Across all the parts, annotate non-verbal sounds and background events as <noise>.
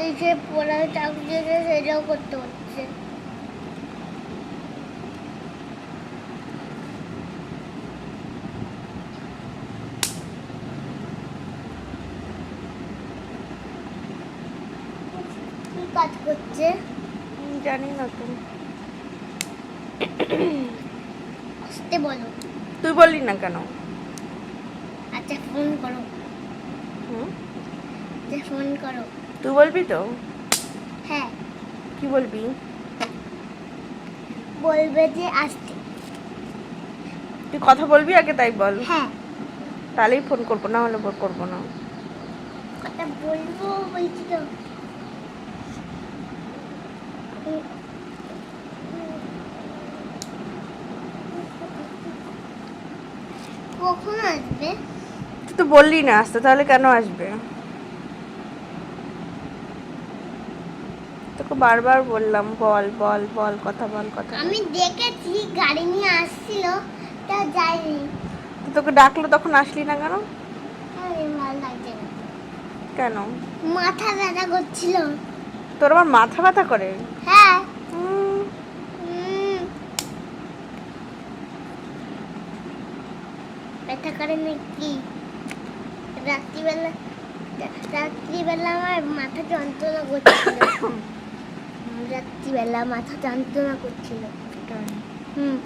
এই যে পড়ার চাকরি আছে সেটাও করতে হচ্ছে। কাজ করছে? জানি না তো আসতে বলো। তুই বললি না কেন? আচ্ছা ফোন করো। হুম? আচ্ছা ফোন করো। তুই বলবি তো? হ্যাঁ। কি বলবি? বলবে যে আসতে। তুই কথা বলবি আগে তাই বল। হ্যাঁ। তাহলেই ফোন করব না হলে করব না। কথা বলব বলছি তো। কখন আসবে? তুই তো বললি না আসতে তাহলে কেন আসবে? তোকে বারবার বললাম বল বল বল কথা বল কথা। আমি দেখেছি গাড়ি নিয়ে আসছিল তা যাইনি। তো তোকে ডাকলো তখন আসলি না কেন? কেন? মাথা ব্যথা করছিল। তোর আমার মাথা ব্যথা করে? হ্যাঁ। ব্যথা করে নাকি? রাত্রিবেলা রাত্রিবেলা আমার মাথা যন্ত্রণা করছিল। <coughs> রাত্রিবেলা মাথা যন্ত্রণা করছিল। হুম।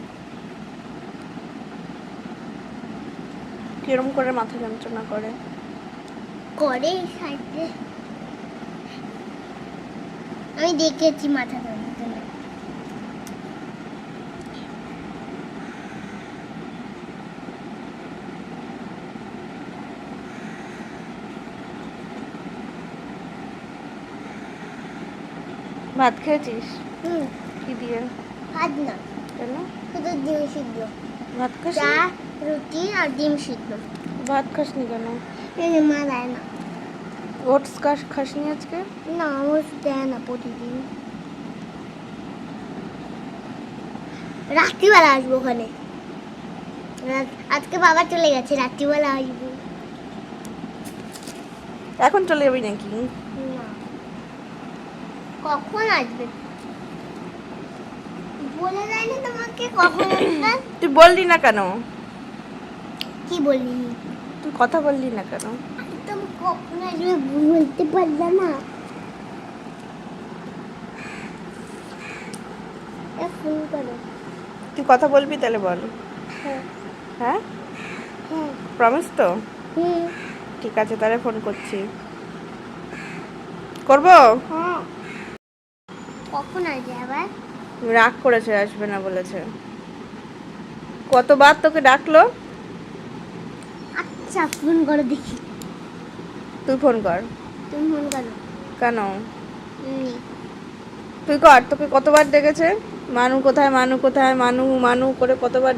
কিরম করে মাথা যন্ত্রণা করে? করে সাইডে। আমি দেখেছি মাথা যন্ত্রণা ভাত খেয়েছিস? হুম। কি দিয়ে? ভাত না। কেন? শুধু ডিম সিদ্ধ। ভাত খাস চা রুটি আর ডিম সিদ্ধ। ভাত খাসনি কেন? এই মা দেয় না। ওটস খাস খাসনি আজকে? না আমার দেয় না প্রতিদিন। রাত্রিবেলা আসব ওখানে। আজকে বাবা চলে গেছে রাত্রিবেলা আসব। এখন চলে যাবি নাকি? না কখন আসবে? বলে দেয়নি তোমাকে কখন আসবে? <coughs> তুই বললি না কেন? কি বললি? তুই কথা বললি না কেন? তুমি কখন আসবে বলতে পারলে না। এ ফোন করো। তুই কথা বলবি তাহলে বল। হ্যাঁ। হ্যাঁ? হ্যাঁ। প্রমিস তো? ঠিক আছে তাহলে ফোন করছি। করব? হ্যাঁ। কখন আসবে আবার? রাগ করেছে আসবে না বলেছে। কতবার তোকে ডাকলো? আচ্ছা ফোন করে দেখি। তুই ফোন কর। তুমি ফোন করো। কেন? তুই কর তোকে কতবার দেখেছে? মানু কোথায় মানু কোথায় মানু মানু করে কতবার